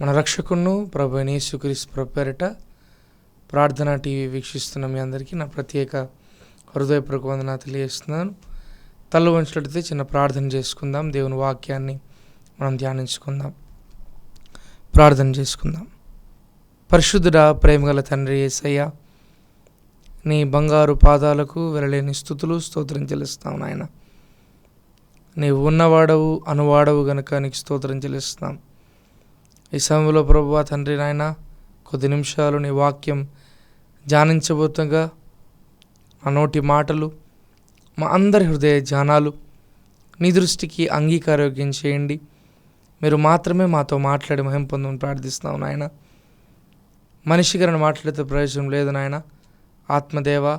మన రక్షకును ప్రభు యేసుక్రీస్తు ప్రభు ప్రార్థన టీవీ వీక్షిస్తున్న మీ అందరికీ నా ప్రత్యేక హృదయపూర్వక వందన తెలియజేస్తున్నాను. తల్లు వంచినట్లయితే చిన్న ప్రార్థన చేసుకుందాం. దేవుని వాక్యాన్ని మనం ధ్యానించుకుందాం. ప్రార్థన చేసుకుందాం. పరిశుద్ధుడ ప్రేమగల తండ్రి యేసయ్య నీ బంగారు పాదాలకు వెళ్ళలేని స్థుతులు స్తోత్రం చెల్లిస్తాం నాయన. నీవు ఉన్నవాడవు అనువాడవు గనుక నీకు స్తోత్రం చెల్లిస్తాం ఈ సమయంలో ప్రభు తండ్రి నాయన కొద్ది నిమిషాలు నీ వాక్యం ధ్యానించబోతుండగా మా నోటి మాటలు మా అందరి హృదయ ధ్యానాలు నీ దృష్టికి అంగీకారోగ్యం చేయండి. మీరు మాత్రమే మాతో మాట్లాడి మహిం పొందమని ప్రార్థిస్తున్నాం నాయన. మనిషి గారిని మాట్లాడితే ప్రయోజనం లేదు నాయన. ఆత్మదేవ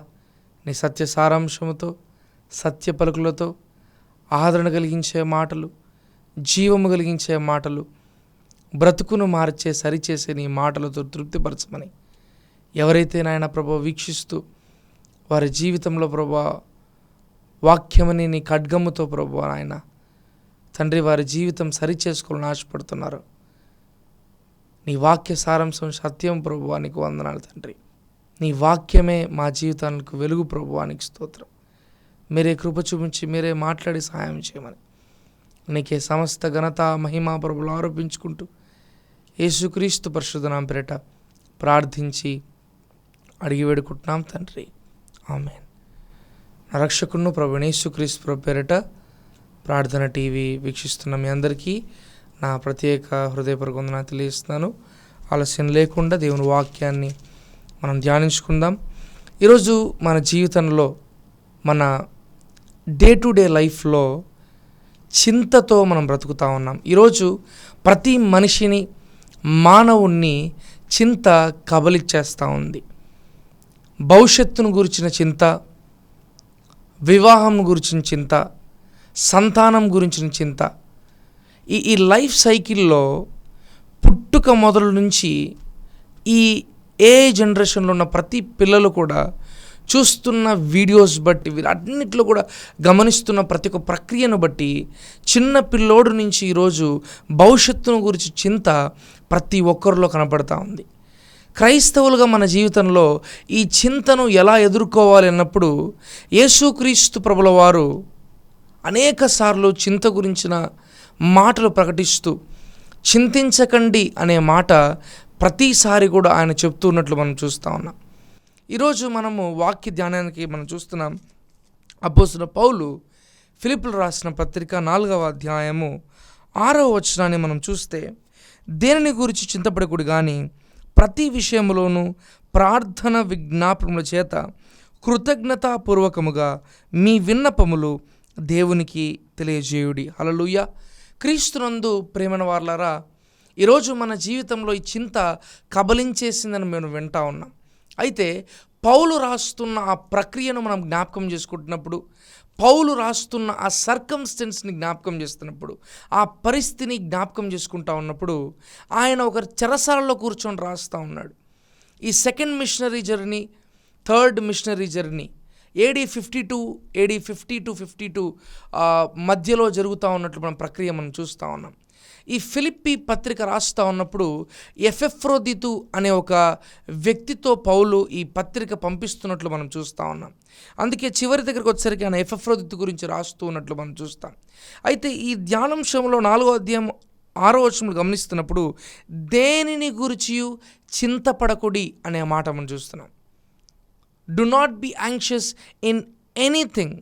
నీ సత్య సారాంశముతో సత్య పలుకులతో ఆదరణ కలిగించే మాటలు జీవము కలిగించే మాటలు బ్రతుకును మార్చే సరిచేసే నీ మాటలతో తృప్తిపరచమని. ఎవరైతే నాయన ప్రభు వీక్షిస్తూ వారి జీవితంలో ప్రభా వాక్యమని నీ ఖడ్గముతో ప్రభు నాయన తండ్రి వారి జీవితం సరిచేసుకోవాలని ఆశపడుతున్నారు. నీ వాక్య సారాంశం సత్యం ప్రభువానికి వందనాలు తండ్రి. నీ వాక్యమే మా జీవితానికి వెలుగు ప్రభువానికి స్తోత్రం. మీరే కృప చూపించి మీరే మాట్లాడి సహాయం చేయమని. నీకే సమస్త ఘనత మహిమా ప్రభులు ఆరోపించుకుంటూ యేసుక్రీస్తు పరిశుధనాం పేరిట ప్రార్థించి అడిగి వేడుకుంటున్నాం తండ్రి. ఆమె రక్షకును ప్రభుణేసుక్రీస్తు ప్రభు పేరిట ప్రార్థన టీవీ వీక్షిస్తున్న మీ అందరికీ నా ప్రత్యేక హృదయపూర్వక వందన తెలియజేస్తున్నాను. ఆలస్యం లేకుండా దేవుని వాక్యాన్ని మనం ధ్యానించుకుందాం. ఈరోజు మన జీవితంలో మన డే టు డే లైఫ్లో చింతతో మనం బ్రతుకుతా ఉన్నాం. ఈరోజు ప్రతి మనిషిని మానవుణ్ణి చింత కబలిచ్చేస్తూ ఉంది. భవిష్యత్తును గురించిన చింత వివాహం గురించిన చింత సంతానం గురించిన చింత ఈ ఈ లైఫ్ సైకిల్లో పుట్టుక మొదలు నుంచి ఈ ఏ జనరేషన్లో ఉన్న ప్రతి పిల్లలు కూడా చూస్తున్న వీడియోస్ బట్టి వీరన్నిటిలో కూడా గమనిస్తున్న ప్రతి ఒక్క ప్రక్రియను బట్టి చిన్న పిల్లోడు నుంచి ఈరోజు భవిష్యత్తును గురించి చింత ప్రతి ఒక్కరిలో కనపడతా ఉంది. క్రైస్తవులుగా మన జీవితంలో ఈ చింతను ఎలా ఎదుర్కోవాలి అన్నప్పుడు యేసుక్రీస్తు ప్రభుల వారు అనేక సార్లు చింత గురించిన మాటలు ప్రకటిస్తూ చింతించకండి అనే మాట ప్రతిసారి కూడా ఆయన చెప్తూ ఉన్నట్లు మనం చూస్తూ ఉన్నాం. ఈరోజు మనము వాక్య ధ్యానానికి మనం చూస్తున్నాం. అబ్బోసిన పౌలు ఫిలిపులు రాసిన పత్రిక నాలుగవ అధ్యాయము ఆరవ వచనాన్ని మనం చూస్తే దేనిని గురించి చింతపడకూడదు కానీ ప్రతి విషయంలోనూ ప్రార్థన విజ్ఞాపముల చేత కృతజ్ఞతాపూర్వకముగా మీ విన్నపములు దేవునికి తెలియజేయుడి. హలలుయ క్రీస్తునందు ప్రేమన వార్లారా ఈరోజు మన జీవితంలో ఈ చింత కబలించేసిందని మేము వింటా ఉన్నాం. అయితే పౌలు రాస్తున్న ఆ ప్రక్రియను మనం జ్ఞాపకం చేసుకుంటున్నప్పుడు పౌలు రాస్తున్న ఆ సర్కమ్స్టెన్స్ని జ్ఞాపకం చేస్తున్నప్పుడు ఆ పరిస్థితిని జ్ఞాపకం చేసుకుంటా ఉన్నప్పుడు ఆయన ఒక చెరసాలలో కూర్చొని రాస్తూ ఉన్నాడు. ఈ second missionary journey third missionary journey AD fifty two AD fifty to fifty two మధ్యలో జరుగుతూ ఉన్నట్లు మనం ప్రక్రియ మనం చూస్తూ ఉన్నాం. ఈ ఫిలిప్పి పత్రిక రాస్తూ ఉన్నప్పుడు ఎఫెఫ్రోదితు అనే ఒక వ్యక్తితో పౌలు ఈ పత్రిక పంపిస్తున్నట్లు మనం చూస్తూ ఉన్నాం. అందుకే చివరి దగ్గరకు వచ్చేసరికి ఆయన ఎఫెఫ్రోదితు గురించి రాస్తూ ఉన్నట్లు మనం చూస్తాం. అయితే ఈ ధ్యానాంశంలో నాలుగో అధ్యాయం ఆరో వచనంలో గమనిస్తున్నప్పుడు దేనిని గురించి చింతపడకుడి అనే మాట మనం చూస్తున్నాం. Do not be anxious in anything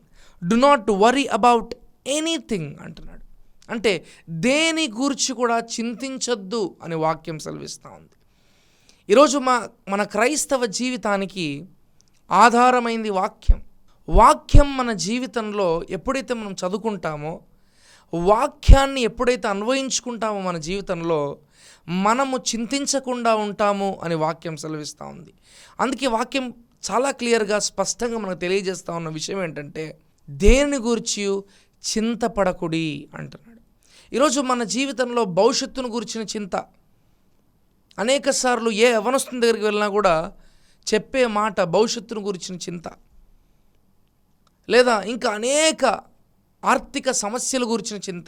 do not worry about anything అంటున్నాడు. అంటే దేని గురించి కూడా చింతించొద్దు అనే వాక్యం సెలవిస్తూ ఉంది. ఈరోజు మా మన క్రైస్తవ జీవితానికి ఆధారమైంది వాక్యం. వాక్యం మన జీవితంలో ఎప్పుడైతే మనం చదువుకుంటామో వాక్యాన్ని ఎప్పుడైతే అన్వయించుకుంటామో మన జీవితంలో మనము చింతించకుండా ఉంటాము అని వాక్యం సెలవిస్తూ ఉంది. అందుకే వాక్యం చాలా క్లియర్గా స్పష్టంగా మనకు తెలియజేస్తూ ఉన్న విషయం ఏంటంటే దేని గురించి చింతపడకుడి అంటున్నాడు. ఈరోజు మన జీవితంలో భవిష్యత్తును గురించిన చింత. అనేక సార్లు ఏ యవనస్తుని దగ్గరికి వెళ్ళినా కూడా చెప్పే మాట భవిష్యత్తును గురించిన చింత. లేదా ఇంకా అనేక ఆర్థిక సమస్యల గురించిన చింత.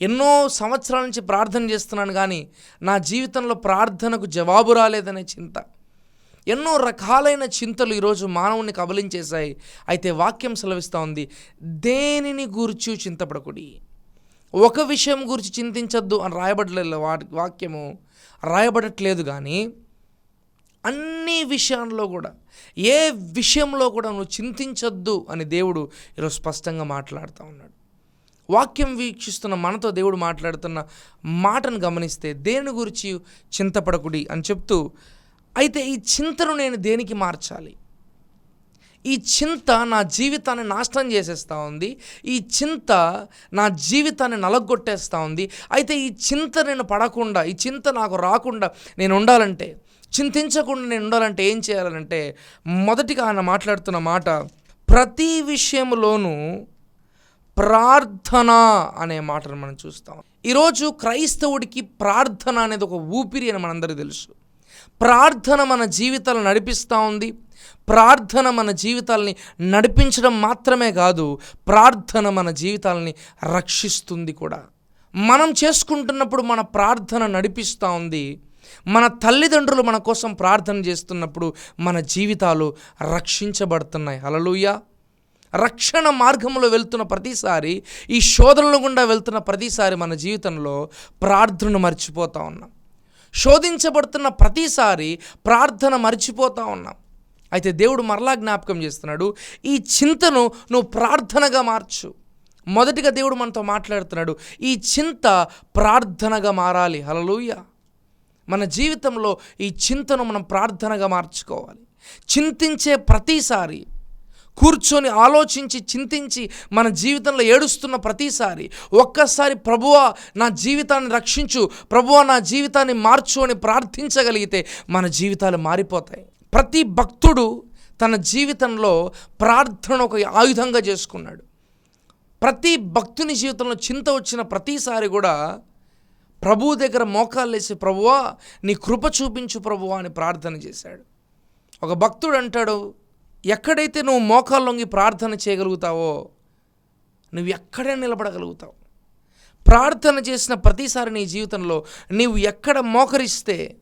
ఎన్నో సంవత్సరాల నుంచి ప్రార్థన చేస్తున్నాను కానీ నా జీవితంలో ప్రార్థనకు జవాబు రాలేదనే చింత. ఎన్నో రకాలైన చింతలు ఈరోజు మానవుని కబలించేశాయి. అయితే వాక్యం సెలవిస్తూ ఉంది దేనిని గూర్చి చింతపడకుడి? ఒక విషయం గురించి చింతించద్దు అని రాయబడలేదు వాటి వాక్యము. రాయబడట్లేదు కానీ అన్ని విషయాల్లో కూడా ఏ విషయంలో కూడా నువ్వు చింతించొద్దు అని దేవుడు ఈరోజు స్పష్టంగా మాట్లాడుతూ ఉన్నాడు. వాక్యం వీక్షిస్తున్న మనతో దేవుడు మాట్లాడుతున్న మాటను గమనిస్తే దేని గురించి చింతపడకుడి అని చెప్తూ అయితే ఈ చింతను నేను దేనికి మార్చాలి? ఈ చింత నా జీవితాన్ని నాశనం చేసేస్తూ ఉంది. ఈ చింత నా జీవితాన్ని నలగొట్టేస్తూ ఉంది. అయితే ఈ చింత నేను పడకుండా ఈ చింత నాకు రాకుండా నేను ఉండాలంటే చింతించకుండా నేను ఉండాలంటే ఏం చేయాలంటే మొదటిగా ఆయన మాట్లాడుతున్న మాట ప్రతి విషయంలోనూ ప్రార్థన అనే మాటను మనం చూస్తాం. ఈరోజు క్రైస్తవుడికి ప్రార్థన అనేది ఒక ఊపిరి అని మనందరికీ తెలుసు. ప్రార్థన మన జీవితాలను నడిపిస్తూ ఉంది. ప్రార్థన మన జీవితాలని నడిపించడం మాత్రమే కాదు ప్రార్థన మన జీవితాలని రక్షిస్తుంది కూడా. మనం చేసుకుంటున్నప్పుడు మన ప్రార్థన నడిపిస్తూ ఉంది. మన తల్లిదండ్రులు మన కోసం ప్రార్థన చేస్తున్నప్పుడు మన జీవితాలు రక్షించబడుతున్నాయి. హలలుయా రక్షణ మార్గంలో వెళ్తున్న ప్రతిసారి ఈ శోధనల గుండా వెళ్తున్న ప్రతిసారి మన జీవితంలో ప్రార్థనను మర్చిపోతూ ఉన్నాం. శోధించబడుతున్న ప్రతిసారి ప్రార్థన మర్చిపోతూ ఉన్నాం. అయితే దేవుడు మరలా జ్ఞాపకం చేస్తున్నాడు ఈ చింతను నువ్వు ప్రార్థనగా మార్చు. మొదటిగా దేవుడు మనతో మాట్లాడుతున్నాడు ఈ చింత ప్రార్థనగా మారాలి. హలలుయ మన జీవితంలో ఈ చింతను మనం ప్రార్థనగా మార్చుకోవాలి. చింతించే ప్రతిసారి కూర్చొని ఆలోచించి చింతించి మన జీవితంలో ఏడుస్తున్న ప్రతిసారి ఒక్కసారి ప్రభువ నా జీవితాన్ని రక్షించు ప్రభువ నా జీవితాన్ని మార్చు అని ప్రార్థించగలిగితే మన జీవితాలు మారిపోతాయి. ప్రతి భక్తుడు తన జీవితంలో ప్రార్థన ఒక ఆయుధంగా చేసుకున్నాడు. ప్రతి భక్తుని జీవితంలో చింత వచ్చిన ప్రతిసారి కూడా ప్రభువు దగ్గర మోకాళ్ళేసి ప్రభువా నీ కృప చూపించు ప్రభువా అని ప్రార్థన చేశాడు. ఒక భక్తుడు అంటాడు ఎక్కడైతే నువ్వు మోకాళ్ళొంగి ప్రార్థన చేయగలుగుతావో నువ్వు ఎక్కడే నిలబడగలుగుతావు. ప్రార్థన చేసిన ప్రతిసారి నీ జీవితంలో నీవు ఎక్కడ మోకరిస్తే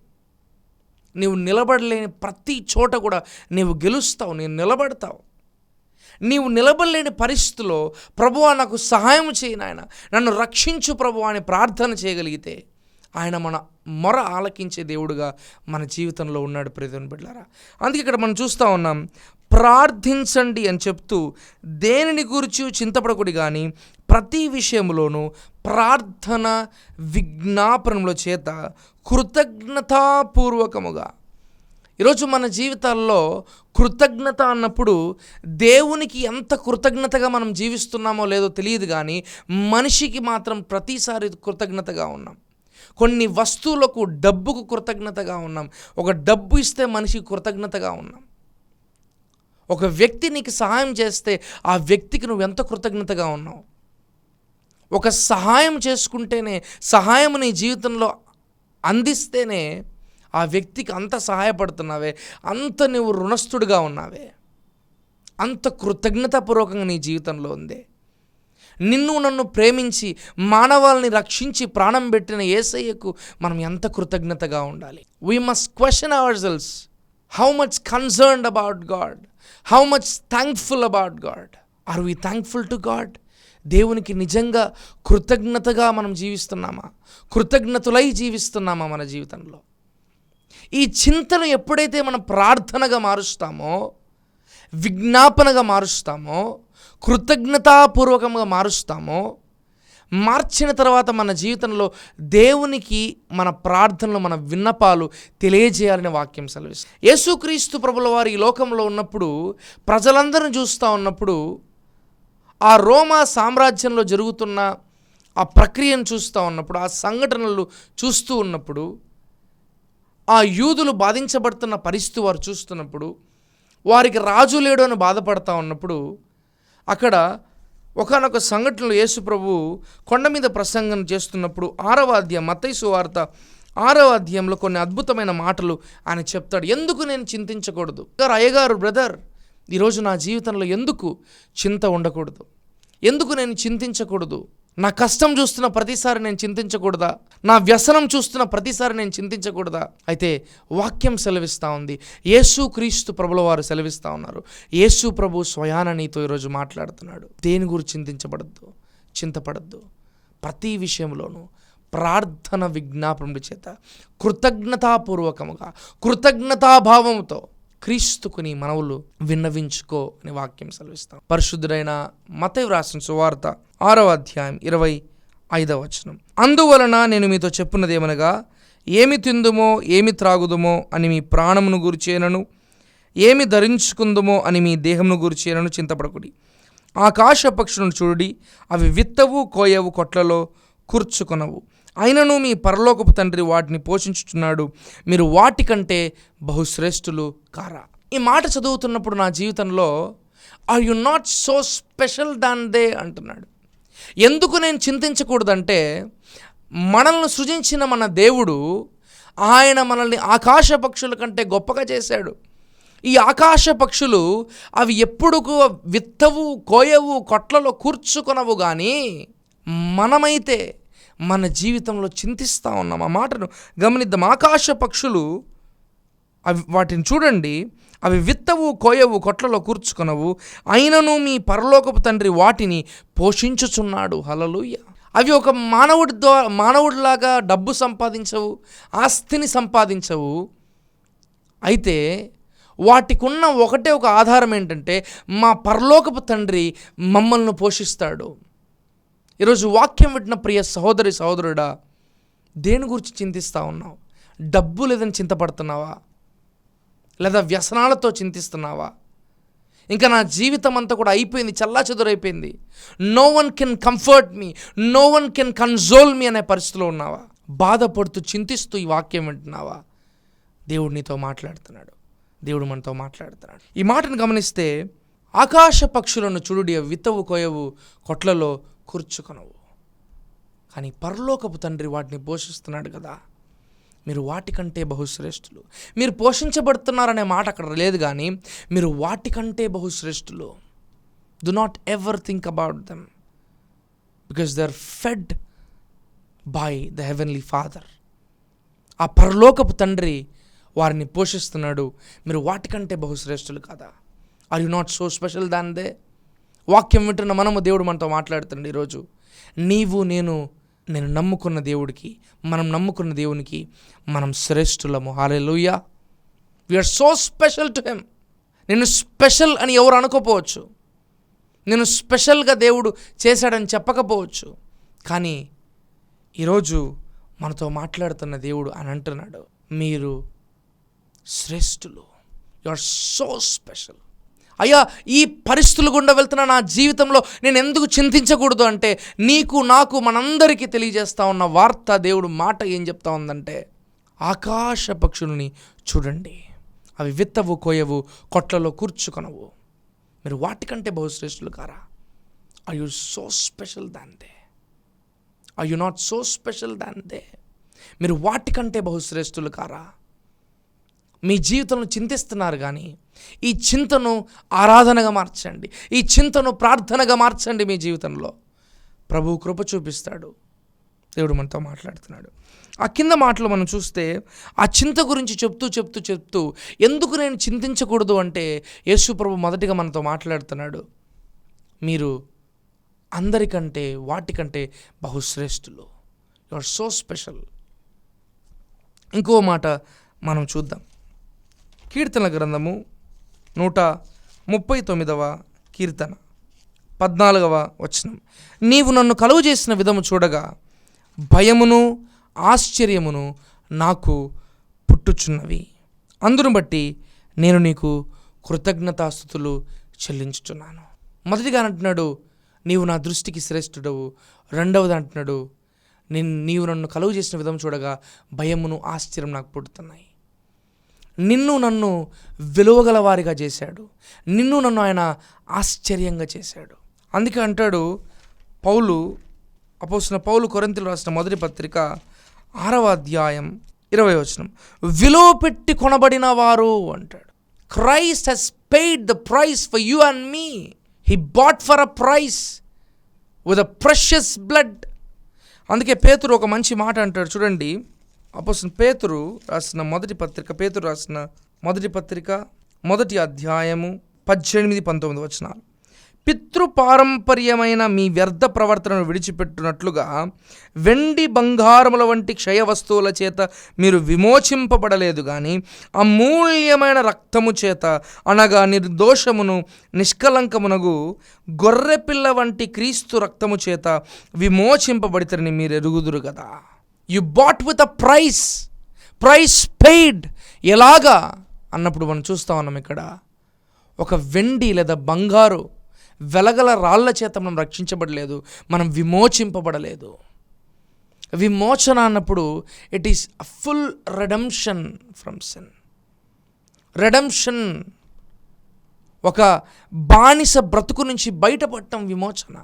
నీవు నిలబడలేని ప్రతి చోట కూడా నీవు గెలుస్తావు నేను నిలబడతావు. నీవు నిలబడలేని పరిస్థితిలో ప్రభువా నాకు సహాయం చేయి నాయన. నన్ను రక్షించు ప్రభువా అని ప్రార్థన చేయగలిగితే ఆయన మన మొర ఆలకించే దేవుడుగా మన జీవితంలో ఉన్నాడు ప్రతిని బిడ్డారా అందుకే ఇక్కడ మనం చూస్తూ ఉన్నాం ప్రార్థించండి అని చెప్తూ దేనిని గురించి చింతపడకుడి కానీ ప్రతి విషయంలోనూ ప్రార్థన విజ్ఞాపనముల చేత కృతజ్ఞతాపూర్వకముగా. ఈరోజు మన జీవితాల్లో కృతజ్ఞత అన్నప్పుడు దేవునికి ఎంత కృతజ్ఞతగా మనం జీవిస్తున్నామో లేదో తెలియదు కానీ మనిషికి మాత్రం ప్రతిసారి కృతజ్ఞతగా ఉన్నాం. కొన్ని వస్తువులకు డబ్బుకు కృతజ్ఞతగా ఉన్నాం. ఒక డబ్బు ఇస్తే మనిషికి కృతజ్ఞతగా ఉన్నాం. ఒక వ్యక్తి నీకు సహాయం చేస్తే ఆ వ్యక్తికి నువ్వు ఎంత కృతజ్ఞతగా ఉన్నావు? ఒక సహాయం చేసుకుంటేనే సహాయం నీ జీవితంలో అందిస్తేనే ఆ వ్యక్తికి అంత సహాయపడుతున్నావే అంత నువ్వు రుణస్థుడిగా ఉన్నావే. అంత కృతజ్ఞతాపూర్వకంగా నీ జీవితంలో ఉంది. నిన్ను నన్ను ప్రేమించి మానవాల్ని రక్షించి ప్రాణం పెట్టిన ఏసయ్యకు మనం ఎంత కృతజ్ఞతగా ఉండాలి? We must question ourselves how much concerned about God how much thankful about God are we thankful to God దేవునికి నిజంగా కృతజ్ఞతగా మనం జీవిస్తున్నామా? కృతజ్ఞతలై జీవిస్తున్నామా మన జీవితంలో? ఈ చింతను ఎప్పుడైతే మనం ప్రార్థనగా మారుస్తామో విజ్ఞాపనగా మారుస్తామో కృతజ్ఞతాపూర్వకంగా మారుస్తామో మార్చిన తర్వాత మన జీవితంలో దేవునికి మన ప్రార్థనలు మన విన్నపాలు తెలియజేయాలని వాక్యం సెలవిస్తుంది. యేసుక్రీస్తు ప్రభుల వారు ఈ లోకంలో ఉన్నప్పుడు ప్రజలందరిని చూస్తూ ఉన్నప్పుడు ఆ రోమా సామ్రాజ్యంలో జరుగుతున్న ఆ ప్రక్రియను చూస్తూ ఉన్నప్పుడు ఆ సంఘటనలు చూస్తూ ఉన్నప్పుడు ఆ యూదులు బాధించబడుతున్న పరిస్థితి వారు చూస్తున్నప్పుడు వారికి రాజు లేడు అని బాధపడతా ఉన్నప్పుడు అక్కడ ఒకనొక సంఘటనలో యేసుప్రభు కొండ మీద ప్రసంగం చేస్తున్నప్పుడు ఆరవ అధ్యాయం మతైసు వార్త ఆరవ అధ్యాయంలో కొన్ని అద్భుతమైన మాటలు ఆయన చెప్తాడు. ఎందుకు నేను చింతించకూడదు? గారు అయ్యగారు బ్రదర్ ఈరోజు నా జీవితంలో ఎందుకు చింత ఉండకూడదు? ఎందుకు నేను చింతించకూడదు? నా కష్టం చూస్తున్న ప్రతిసారి నేను చింతించకూడదా? నా వ్యసనం చూస్తున్న ప్రతిసారి నేను చింతించకూడదా? అయితే వాక్యం సెలవిస్తూ ఉంది. యేసు క్రీస్తు ప్రభుల వారు సెలవిస్తూ ఉన్నారు. యేసు ప్రభు స్వయాన నీతో ఈరోజు మాట్లాడుతున్నాడు. దేని గురించి చింతించబడద్దు? చింతపడద్దు. ప్రతి విషయంలోనూ ప్రార్థన విజ్ఞాపనముల చేత కృతజ్ఞతాపూర్వకముగా కృతజ్ఞతాభావంతో క్రీస్తుకు నీ మనవులు విన్నవించుకో అని వాక్యం సెలవిస్తాం. పరిశుద్ధుడైన మత వ్రాసిన సువార్త ఆరవ అధ్యాయం ఇరవై ఐదవ వచనం. అందువలన నేను మీతో చెప్పున్నది ఏమనగా ఏమి తిందుమో ఏమి త్రాగుదుమో అని మీ ప్రాణమును గురిచేనను ఏమి ధరించుకుందుమో అని మీ దేహమును గురిచేనను చింతపడకుడి. ఆకాశ పక్షులను చూడుడి అవి విత్తవు కోయవు కొట్లలో కూర్చుకొనవు. ఆయనను మీ పరలోకపు తండ్రి వాటిని పోషించుచున్నాడు. మీరు వాటికంటే బహుశ్రేష్ఠులు కారా. ఈ మాట చదువుతున్నప్పుడు నా జీవితంలో are you not so special than they అంటున్నాడు. ఎందుకు నేను చింతించకూడదంటే మనల్ని సృజించిన మన దేవుడు ఆయన మనల్ని ఆకాశ పక్షుల కంటే గొప్పగా చేశాడు. ఈ ఆకాశ పక్షులు అవి ఎప్పుడుకు విత్తవు కోయవు కొట్లలో కూర్చుకొనవు కానీ మనమైతే మన జీవితంలో చింతిస్తూ ఉన్నాం. ఆ మాటను గమనిద్దాం. ఆకాశ పక్షులు అవి వాటిని చూడండి. అవి విత్తవు కోయవు కొట్లలో కూర్చుకొనవు. అయినను మీ పరలోకపు తండ్రి వాటిని పోషించుచున్నాడు. హలలుయ అవి ఒక మానవుడి ద్వారా మానవుడిలాగా డబ్బు సంపాదించవు ఆస్తిని సంపాదించవు. అయితే వాటికున్న ఒకటే ఒక ఆధారం ఏంటంటే మా పరలోకపు తండ్రి మమ్మల్ని పోషిస్తాడు. ఈరోజు వాక్యం వింటున్న ప్రియ సహోదరి సహోదరుడా దేని గురించి చింతిస్తూ ఉన్నావు? డబ్బు లేదని చింతపడుతున్నావా? లేదా వ్యసనాలతో చింతిస్తున్నావా? ఇంకా నా జీవితం అంతా కూడా అయిపోయింది చల్లా చెదురైపోయింది no one can comfort me no one can console me అనే పరిస్థితిలో ఉన్నావా? బాధపడుతూ చింతిస్తూ ఈ వాక్యం వింటున్నావా? దేవుడు నీతో మాట్లాడుతున్నాడు. దేవుడు మనతో మాట్లాడుతున్నాడు. ఈ మాటను గమనిస్తే ఆకాశ పక్షులను చూడుడి విత్తవు కోయవు కొట్లలో కూర్చుకొనవు. కానీ పరలోకపు తండ్రి వాటిని పోషిస్తున్నాడు కదా. మీరు వాటికంటే బహుశ్రేష్ఠులు. మీరు పోషించబడుతున్నారనే మాట అక్కడ లేదు కానీ మీరు వాటికంటే బహుశ్రేష్ఠులు. Do not ever think about them because they are fed by the heavenly father ఆ పరలోకపు తండ్రి వారిని పోషిస్తున్నాడు. మీరు వాటికంటే బహుశ్రేష్ఠులు కదా? Are you not so special than they వాక్యం వింటున్న మనము దేవుడు మనతో మాట్లాడుతున్నాడు ఈరోజు. నీవు నేను నేను నమ్ముకున్న దేవుడికి మనం నమ్ముకున్న దేవునికి మనం శ్రేష్ఠులము. Hallelujah we are so special to him నేను స్పెషల్ అని ఎవరు అనుకోపోవచ్చు. నేను స్పెషల్గా దేవుడు చేశాడని చెప్పకపోవచ్చు. కానీ ఈరోజు మనతో మాట్లాడుతున్న దేవుడు అని అంటున్నాడు. మీరు శ్రేష్ఠులు. యు ఆర్ సో స్పెషల్ అయ్యా ఈ పరిస్థితులు గుండా వెళ్తున్న నా జీవితంలో నేను ఎందుకు చింతించకూడదు అంటే నీకు నాకు మనందరికీ తెలియజేస్తా ఉన్న వార్త దేవుడు మాట ఏం చెప్తా ఉందంటే ఆకాశ పక్షుల్ని చూడండి. అవి విత్తవు కోయవు కొట్లలో కూర్చుకొనవు. మీరు వాటికంటే బహుశ్రేష్ఠులు కారా? Are you so special than they are you not so special than they మీరు వాటికంటే బహుశ్రేష్ఠులు కారా? మీ జీవితంలో చింతిస్తున్నారు కానీ ఈ చింతను ఆరాధనగా మార్చండి. ఈ చింతను ప్రార్థనగా మార్చండి మీ జీవితంలో. ప్రభు కృప చూపిస్తాడు. దేవుడు మనతో మాట్లాడుతున్నాడు. ఆ కింద మాటలు మనం చూస్తే ఆ చింత గురించి చెప్తూ చెప్తూ చెప్తూ ఎందుకు నేను చింతించకూడదు అంటే యేసు ప్రభు మొదటిగా మనతో మాట్లాడుతున్నాడు. మీరు అందరికంటే వాటికంటే బహుశ్రేష్ఠులు. You are so special. ఇంకో మాట మనం చూద్దాం. కీర్తన గ్రంథము నూట ముప్పై తొమ్మిదవ కీర్తన పద్నాలుగవ వచనం. నీవు నన్ను కలువ చేసిన విధము చూడగా భయమును ఆశ్చర్యమును నాకు పుట్టుచున్నవి. అందును బట్టి నేను నీకు కృతజ్ఞతాస్థుతులు చెల్లించుచున్నాను. మొదటిగా అంటున్నాడు నీవు నా దృష్టికి శ్రేష్ఠుడవు. రెండవది అంటున్నాడు నేను నీవు నన్ను కలుగు చేసిన విధం చూడగా భయమును ఆశ్చర్యం నాకు పుడుతున్నాయి నిన్ను నన్ను విలువగల వారిగా చేశాడు. నిన్ను నన్ను ఆయన ఆశ్చర్యంగా చేశాడు. అందుకే అంటాడు పౌలు అపోసిన పౌలు కొరంతిలు రాసిన మొదటి పత్రిక ఆరవ అధ్యాయం ఇరవై వచనం. విలువ పెట్టి కొనబడిన వారు అంటాడు. Christ he's paid the price for you and me he bought for a price with a precious blood అందుకే పేతురు ఒక మంచి మాట అంటాడు. చూడండి అపోసిన పేతురు రాసిన మొదటి పత్రిక పేతురు రాసిన మొదటి పత్రిక మొదటి అధ్యాయము పద్దెనిమిది పంతొమ్మిది వచనాలు. పితృపారంపర్యమైన మీ వ్యర్థ ప్రవర్తనను విడిచిపెట్టినట్లుగా వెండి బంగారముల వంటి క్షయ వస్తువుల చేత మీరు విమోచింపబడలేదు కానీ అమూల్యమైన రక్తము చేత అనగా నిర్దోషమును నిష్కలంకమునగు గొర్రెపిల్ల వంటి క్రీస్తు రక్తము చేత విమోచింపబడితరని మీరు ఎరుగుదురు కదా you bought with a price. Price paid. ఎలాగా? అన్నప్పుడు మనం చూస్తా ఉన్నాం ఇక్కడ. ఒక వెండి లేదా బంగారు వెలగల రాళ్ళ చేత మనం రక్షించబడలేదు. మనం విమోచింపబడలేదు. విమోచన అన్నప్పుడు it is full redemption from sin redemption ఒక బానిస బ్రతుకు నుంచి బయటపడటం విమోచన.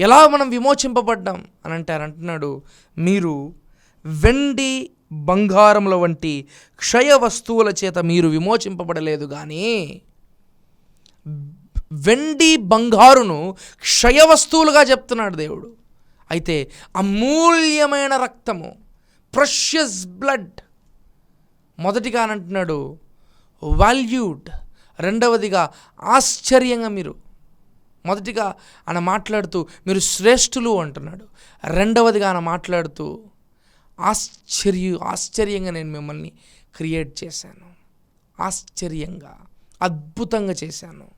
ఎలా మనం విమోచింపబడ్డాం? అని అంటారు అంటున్నాడు మీరు వెండి బంగారముల వంటి క్షయ వస్తువుల చేత మీరు విమోచింపబడలేదు కానీ వెండి బంగారును క్షయ వస్తువులుగా చెప్తున్నాడు దేవుడు. అయితే అమూల్యమైన రక్తము ప్రష్యస్ బ్లడ్ మొదటిగా అని అంటున్నాడు వాల్యూడ్ రెండవదిగా ఆశ్చర్యంగా మీరు మొదటిగా ఆయన మాట్లాడుతూ మీరు శ్రేష్ఠులు అంటున్నాడు రెండవదిగా ఆయన మాట్లాడుతూ ఆశ్చర్య ఆశ్చర్యంగా నేను మిమ్మల్ని క్రియేట్ చేశాను. ఆశ్చర్యంగా అద్భుతంగా చేశాను.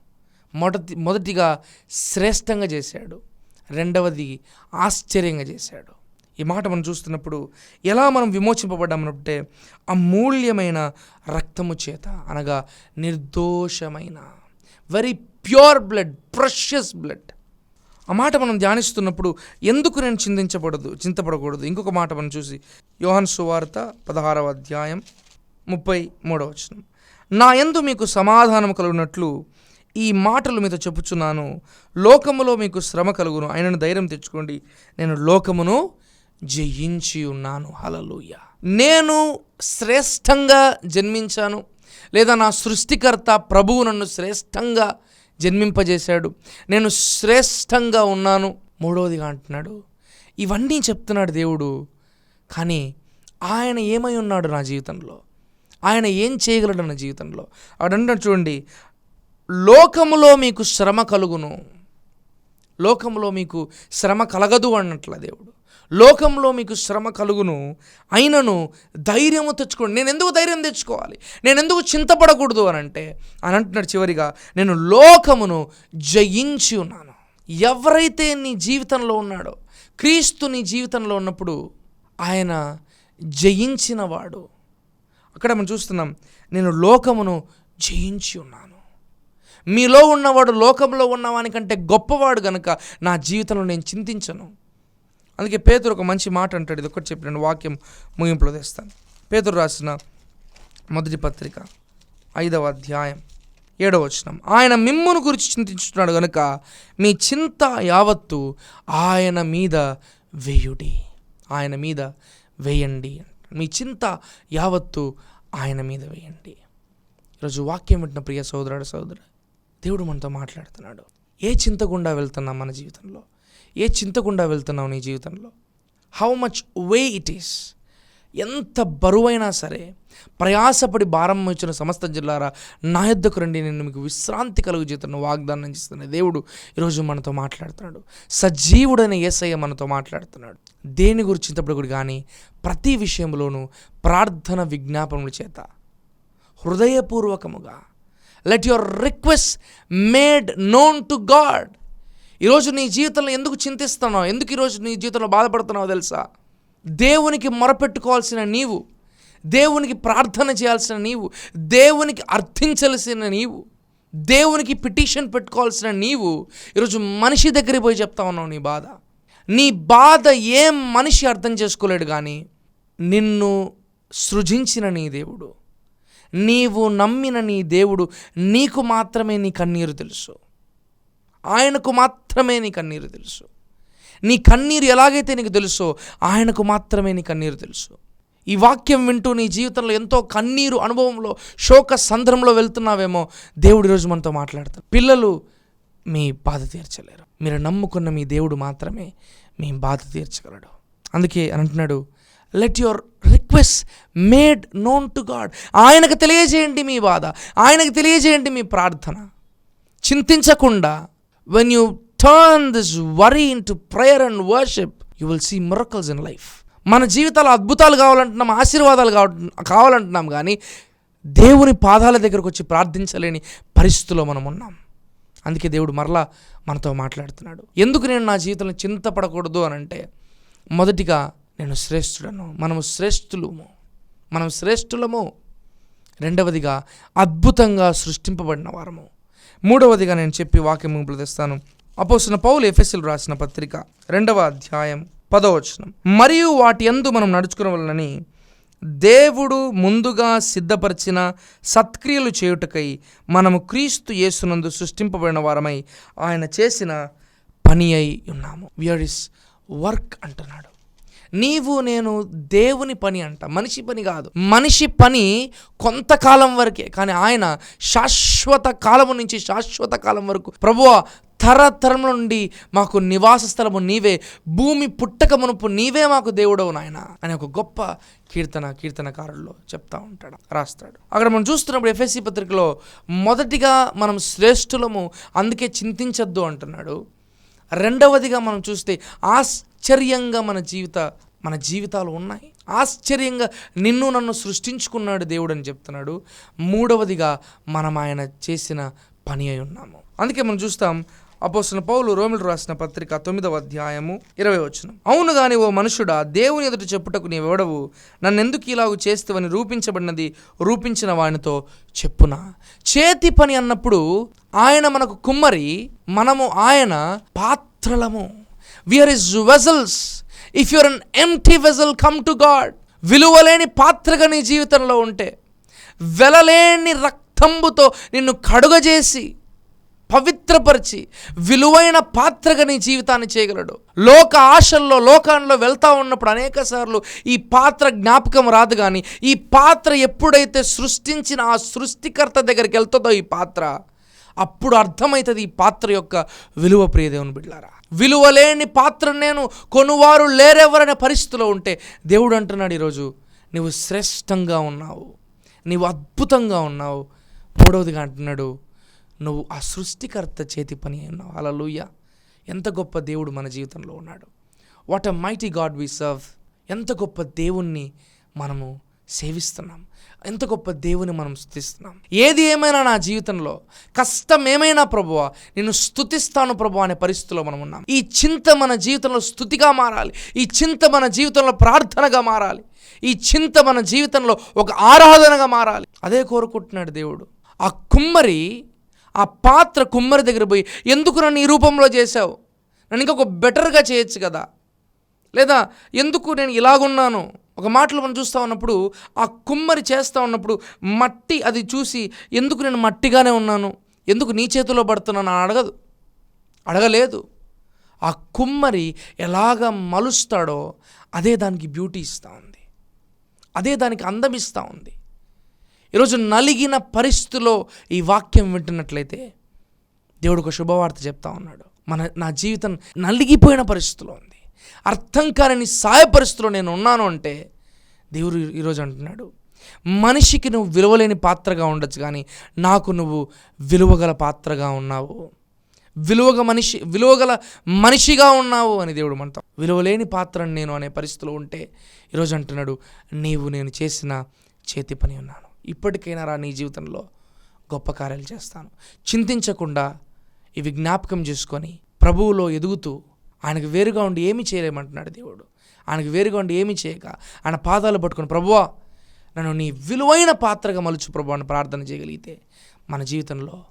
మొదటి మొదటిగా శ్రేష్టంగా చేశాడు. రెండవది ఆశ్చర్యంగా చేశాడు. ఈ మాట మనం చూస్తున్నప్పుడు ఎలా మనం విమోచింపబడ్డామనంటే అమూల్యమైన రక్తము చేత అనగా నిర్దోషమైన very pure blood precious blood ఆ మాట మనం ధ్యానిస్తున్నప్పుడు ఎందుకు నేను చింతించబడదు చింతపడకూడదు? ఇంకొక మాట మనం చూసి యోహన్ సువార్త పదహారవ అధ్యాయం ముప్పై మూడవ వచనం. నా ఎందు మీకు సమాధానం కలుగునట్లు ఈ మాటలు మీతో చెప్పుచున్నాను. లోకములో మీకు శ్రమ కలుగును. ఆయనను ధైర్యం తెచ్చుకోండి. నేను లోకమును జయించి ఉన్నాను. హలలుయ నేను శ్రేష్టంగా జన్మించాను. లేదా నా సృష్టికర్త ప్రభువు నన్ను శ్రేష్టంగా జన్మింపజేశాడు. నేను శ్రేష్టంగా ఉన్నాను మూడవదిగా అంటున్నాడు. ఇవన్నీ చెప్తున్నాడు దేవుడు. కానీ ఆయన ఏమై ఉన్నాడు నా జీవితంలో? ఆయన ఏం చేయగలడు నా జీవితంలో? అడంటాడు చూడండి. లోకములో మీకు శ్రమ కలుగును. లోకంలో మీకు శ్రమ కలగదు అన్నట్ల దేవుడు. లోకంలో మీకు శ్రమ కలుగును అయినను ధైర్యము తెచ్చుకోండి. నేను ఎందుకు ధైర్యం తెచ్చుకోవాలి? నేను ఎందుకు చింతపడకూడదు అని అంటే అని అంటున్నాడు చివరిగా నేను లోకమును జయించి ఉన్నాను. ఎవరైతే నీ జీవితంలో ఉన్నాడో క్రీస్తు నీ జీవితంలో ఉన్నప్పుడు ఆయన జయించినవాడు. అక్కడ మనం చూస్తున్నాం నేను లోకమును జయించి ఉన్నాను. మీలో ఉన్నవాడు లోకంలో ఉన్నవానికంటే గొప్పవాడు గనుక నా జీవితంలో నేను చింతించను. అందుకే పేతురు ఒక మంచి మాట అంటాడు. ఇది ఒకటి చెప్పిన వాక్యం ముగింపులో తెస్తాను. పేతురు రాసిన మొదటి పత్రిక ఐదవ అధ్యాయం ఏడవ వచనం. ఆయన మిమ్మును గురించి చింతించుతున్నాడు కనుక మీ చింత యావత్తు ఆయన మీద వేయుడి. ఆయన మీద వేయండి మీ చింత యావత్తు ఆయన మీద వేయండి. ఈరోజు వాక్యం వింటున్న ప్రియ సోదరుడు సోదరు దేవుడు మనతో మాట్లాడుతున్నాడు. ఏ చింత గుండా వెళ్తున్నాం మన జీవితంలో? ఏ చింతకుండా వెళ్తున్నావు నీ జీవితంలో? How much weigh it is ఎంత బరువైనా సరే ప్రయాసపడి భారం వచ్చిన సమస్త జిల్లారా నా యొద్దకు రండి నేను మీకు విశ్రాంతి కలుగు జీతను వాగ్దానం చేస్తున్న దేవుడు ఈరోజు మనతో మాట్లాడుతున్నాడు. సజీవుడైన ఏసయ్య మనతో మాట్లాడుతున్నాడు. దేని గురించి చింతపడకుడు కానీ ప్రతి విషయంలోనూ ప్రార్థన విజ్ఞాపనల చేత హృదయపూర్వకముగా. Let your request made known to God ఈరోజు నీ జీవితంలో ఎందుకు చింతిస్తున్నావు? ఎందుకు ఈరోజు నీ జీవితంలో బాధపడుతున్నావు తెలుసా? దేవునికి మొరపెట్టుకోవాల్సిన నీవు దేవునికి ప్రార్థన చేయాల్సిన నీవు దేవునికి అర్థించాల్సిన నీవు దేవునికి పిటిషన్ పెట్టుకోవాల్సిన నీవు ఈరోజు మనిషి దగ్గరికి పోయి చెప్తా ఉన్నావు నీ బాధ. నీ బాధ ఏం మనిషి అర్థం చేసుకోలేడు కానీ నిన్ను సృజించిన నీ దేవుడు నీవు నమ్మిన నీ దేవుడు నీకు మాత్రమే నీ కన్నీరు తెలుసు. ఆయనకు మాత్రం మాత్రమే నీ కన్నీరు తెలుసు. నీ కన్నీరు ఎలాగైతే నీకు తెలుసో ఆయనకు మాత్రమే నీ కన్నీరు తెలుసు. ఈ వాక్యం వింటూ నీ జీవితంలో ఎంతో కన్నీరు అనుభవంలో శోక సంద్రంలో వెళ్తున్నావేమో దేవుడు ఈరోజు మనతో మాట్లాడతాడు. పిల్లలు మీ బాధ తీర్చలేరు. మీరు నమ్ముకున్న మీ దేవుడు మాత్రమే మీ బాధ తీర్చగలడు. అందుకే అని అంటున్నాడు let your request made known to God ఆయనకు తెలియజేయండి మీ బాధ ఆయనకు తెలియజేయండి మీ ప్రార్థన. చింతించకుండా when you turn this worry into prayer and worship you will see miracles in life మన జీవితాలు అద్భుతాలు కావాలంటున్నాం ఆశీర్వాదాలు కావాలంటున్నాం కానీ దేవుని పాదాల దగ్గరకు వచ్చి ప్రార్థించలేని పరిస్థితిలో మనం ఉన్నాం. అందుకే దేవుడు మరలా మనతో మాట్లాడుతున్నాడు. ఎందుకు నేను నా జీవితంలో చింతపడకూడదు అని అంటే మొదటిగా నేను శ్రేష్ఠుడను మనము శ్రేష్ఠులము మనం శ్రేష్ఠులము. రెండవదిగా అద్భుతంగా సృష్టింపబడిన వారము. మూడవదిగా నేను చెప్పి వాక్యం ప్రదిస్తాను అపోసిన పౌలు ఎఫెస్సులు రాసిన పత్రిక రెండవ అధ్యాయం పదవచనం మరియు వాటి యందు మనం నడుచుకున్న వలనని దేవుడు ముందుగా సిద్ధపరిచిన సత్క్రియలు చేయుటకై మనము క్రీస్తు యేసునందు సృష్టింపబడిన వారమై ఆయన చేసిన పని అయి ఉన్నాము. వియర్ ఇస్ వర్క్ అంటున్నాడు. నీవు నేను దేవుని పని అంట మనిషి పని కాదు. మనిషి పని కొంతకాలం వరకే కానీ ఆయన శాశ్వత కాలం నుంచి శాశ్వత కాలం వరకు ప్రభువ తరతరముల నుండి మాకు నివాస స్థలము నీవే భూమి పుట్టక మునుపు నీవే మాకు దేవుడవు నాయన అని ఒక గొప్ప కీర్తన కీర్తనకారుల్లో చెప్తా ఉంటాడు రాస్తాడు. అక్కడ మనం చూస్తున్నప్పుడు ఎఫ్ఎస్సి పత్రికలో మొదటిగా మనం శ్రేష్ఠులము అందుకే చింతించద్దు అంటున్నాడు. రెండవదిగా మనం చూస్తే ఆశ్చర్యంగా మన జీవిత మన జీవితాలు ఉన్నాయి. ఆశ్చర్యంగా నిన్ను నన్ను సృష్టించుకున్నాడు దేవుడు అని చెప్తున్నాడు. మూడవదిగా మనం ఆయన చేసిన పని అయి ఉన్నాము. అందుకే మనం చూస్తాం అపోసిన పౌలు రోమిలు రాసిన పత్రిక తొమ్మిదవ అధ్యాయము ఇరవై వచ్చిన అవును గాని ఓ మనుషుడా దేవుని ఎదుట చెప్పుటకు నీవెవడవు? నన్నెందుకు ఇలాగు చేస్తావని రూపించబడినది రూపించిన వానితో చెప్పునా? చేతి పని అన్నప్పుడు ఆయన మనకు కుమ్మరి మనము ఆయన పాత్రలము. We are his vessels if your an empty vessel come to God విలువలేని పాత్రగా నీ జీవితంలో ఉంటే వెలలేని రక్తంబుతో నిన్ను కడుగజేసి పవిత్రపరిచి విలువైన పాత్రగా నీ జీవితాన్ని చేయగలడు. లోక ఆశల్లో లోకాల్లో వెళ్తా ఉన్నప్పుడు అనేక సార్లు ఈ పాత్ర జ్ఞాపకం రాదు కానీ ఈ పాత్ర ఎప్పుడైతే సృష్టించిన ఆ సృష్టికర్త దగ్గరికి వెళ్తుందో ఈ పాత్ర అప్పుడు అర్థమవుతుంది ఈ పాత్ర యొక్క విలువ ప్రియదేవుని బిడ్డారా విలువలేని పాత్ర నేను కొనువారు లేరెవరనే పరిస్థితిలో ఉంటే దేవుడు అంటున్నాడు ఈరోజు నువ్వు శ్రేష్టంగా ఉన్నావు. నీవు అద్భుతంగా ఉన్నావు. మూడవదిగా అంటున్నాడు నువ్వు ఆ సృష్టికర్త చేతి పని అయి ఉన్నావు లూయ ఎంత గొప్ప దేవుడు మన జీవితంలో ఉన్నాడు. What a mighty God we serve ఎంత గొప్ప దేవుణ్ణి మనము సేవిస్తున్నాం. ఎంత గొప్ప దేవుని మనం స్థుతిస్తున్నాం. ఏది ఏమైనా నా జీవితంలో కష్టం ఏమైనా ప్రభువా నేను స్థుతిస్తాను ప్రభు అనే పరిస్థితిలో మనం ఉన్నాం. ఈ చింత మన జీవితంలో స్థుతిగా మారాలి. ఈ చింత మన జీవితంలో ప్రార్థనగా మారాలి. ఈ చింత మన జీవితంలో ఒక ఆరాధనగా మారాలి. అదే కోరుకుంటున్నాడు దేవుడు. ఆ కుమ్మరి ఆ పాత్ర కుమ్మరి దగ్గర పోయి ఎందుకు నన్ను ఈ రూపంలో చేశావు? నన్ను ఇంకొక బెటర్గా చేయొచ్చు కదా? లేదా ఎందుకు నేను ఇలాగున్నాను? ఒక మాటలు మనం చూస్తూ ఉన్నప్పుడు ఆ కుమ్మరి చేస్తూ ఉన్నప్పుడు మట్టి అది చూసి ఎందుకు నేను మట్టిగానే ఉన్నాను? ఎందుకు నీ చేతిలో పడుతున్నాను? అని అడగదు. అడగలేదు. ఆ కుమ్మరి ఎలాగ మలుస్తాడో అదే దానికి బ్యూటీ ఇస్తూ ఉంది. అదే దానికి అందం ఇస్తూ ఉంది. ఈరోజు నలిగిన పరిస్థితిలో ఈ వాక్యం వింటున్నట్లయితే దేవుడు ఒక శుభవార్త చెప్తా ఉన్నాడు. మన నా జీవితం నలిగిపోయిన పరిస్థితిలో ఉంది. అర్థం కాని సాయ పరిస్థితిలో నేను ఉన్నాను అంటే దేవుడు ఈరోజు అంటున్నాడు మనిషికి నువ్వు విలువలేని పాత్రగా ఉండొచ్చు కానీ నాకు నువ్వు విలువగల పాత్రగా ఉన్నావు. విలువగ మనిషి విలువగల మనిషిగా ఉన్నావు అని దేవుడు మనతో విలువలేని పాత్రను నేను అనే పరిస్థితిలో ఉంటే ఈరోజు అంటున్నాడు నీవు నేను చేసిన చేతి పని ఉన్నాను. ఇప్పటికైనా రా నీ జీవితంలో గొప్ప కార్యాలు చేస్తాను. చింతించకుండా ఇవి జ్ఞాపకం చేసుకొని ప్రభువులో ఎదుగుతూ ఆయనకు వేరుగా ఉండి ఏమి చేయలేమంటున్నాడు దేవుడు. ఆయనకు వేరుగా ఉండి ఏమి చేయక ఆయన పాదాలు పట్టుకుని ప్రభువా నన్ను నీ విలువైన పాత్రగా మలుచు ప్రభు అని ప్రార్థన చేయగలిగితే మన జీవితంలో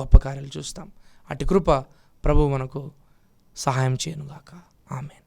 గొప్ప కార్యాలు చూస్తాం. అటు కృప ప్రభు మనకు సహాయం చేయనుగాక. ఆమె